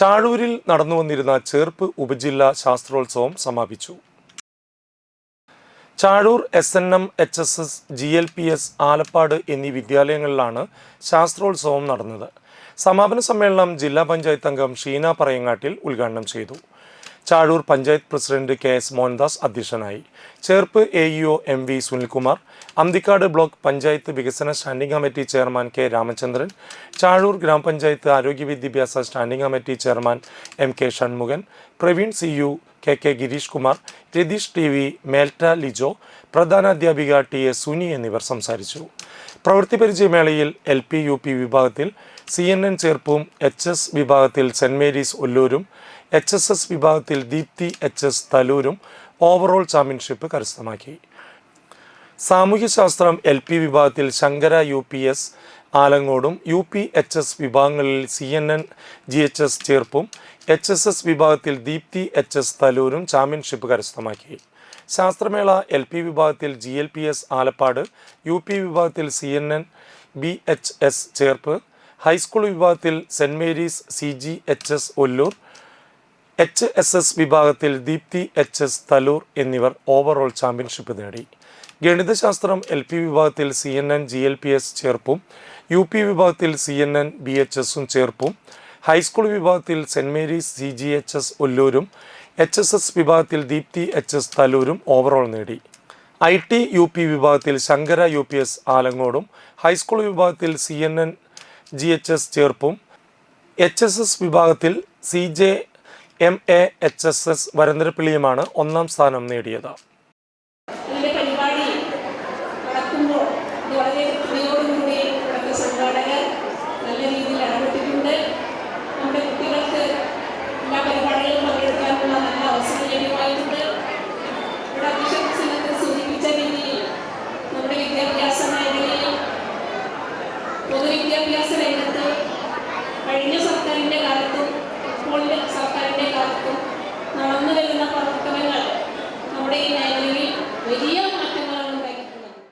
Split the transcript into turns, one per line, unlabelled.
ചാഴൂരിൽ നടന്നു വന്നിരുന്ന ചേർപ്പ് ഉപജില്ലാ ശാസ്ത്രോത്സവം സമാപിച്ചു. Chazhoor S N M H S S G L P S Alappad എന്നീ വിദ്യാലയങ്ങളിലാണ് ശാസ്ത്രോത്സവം നടന്നത്. സമാപന സമ്മേളനം ജില്ലാ പഞ്ചായത്ത് അംഗം ഷീന പറയങ്ങാട്ടിൽ ഉദ്ഘാടനം ചെയ്തു. Chazhoor panchayat president K S Mohandas അധ്യക്ഷനായി. Cherpu A EO M V Sunilkumar Anthikkad block panchayat വികസന standing committee chairman K Ramachandran Chazhoor ഗ്രാമപഞ്ചായത്ത് ആരോഗ്യ വിദ്യാഭ്യാസ standing committee chairman M K Shanmukhan Praveen C U K K Girish Kumar Ratheesh T V മേൽറ്റ Lijo പ്രധാനാധ്യാപിക T S Suni എന്നിവർ സംസാരിച്ചു. പ്രവൃത്തി പരിചയമേളയിൽ L P U P വിഭാഗത്തിൽ സി എൻ എൻ ചേർപ്പും എച്ച് എസ് വിഭാഗത്തിൽ Saint Mary's ഒല്ലൂരും H S S വിഭാഗത്തിൽ Deepthi H S തലൂരും ഓവറോൾ ചാമ്പ്യൻഷിപ്പ് കരസ്ഥമാക്കി. സാമൂഹ്യശാസ്ത്രം എൽ പി വിഭാഗത്തിൽ ശങ്കര യു പി എസ് ആലങ്ങോടും യു പി എച്ച് എസ് വിഭാഗങ്ങളിൽ C N N G H S ചേർപ്പും H S S വിഭാഗത്തിൽ ദീപ്തി എച്ച് എസ് തലൂരും ചാമ്പ്യൻഷിപ്പ് കരസ്ഥമാക്കി. ശാസ്ത്രമേള എൽ പി വിഭാഗത്തിൽ G L P S Alappad U P വിഭാഗത്തിൽ C N N B H S Cherpu high school വിഭാഗത്തിൽ Saint Mary's C G H S Ollur H S S വിഭാഗത്തിൽ Deepthi H S Thalur എന്നിവർ overall championship നേടി. ഗണിതശാസ്ത്രം L P വിഭാഗത്തിൽ C N N G L P S ചേർപ്പും U P വിഭാഗത്തിൽ C N N B H എസും ചേർപ്പും high school വിഭാഗത്തിൽ Saint Mary's C G H S ഒല്ലൂരും H S S വിഭാഗത്തിൽ ദീപ്തി എച്ച് എസ് തലൂരും ഓവറോൾ നേടി. ഐ ടി യു പി വിഭാഗത്തിൽ Sankara U P S ആലങ്ങോടും high school വിഭാഗത്തിൽ C N N G H S ചേർപ്പും H S S വിഭാഗത്തിൽ C J M A H S S വരന്തരപ്പിള്ളിയുമാണ് ഒന്നാം സ്ഥാനം നേടിയത്.
വിദ്യാഭ്യാസ രംഗത്ത് കഴിഞ്ഞ സർക്കാരിന്റെ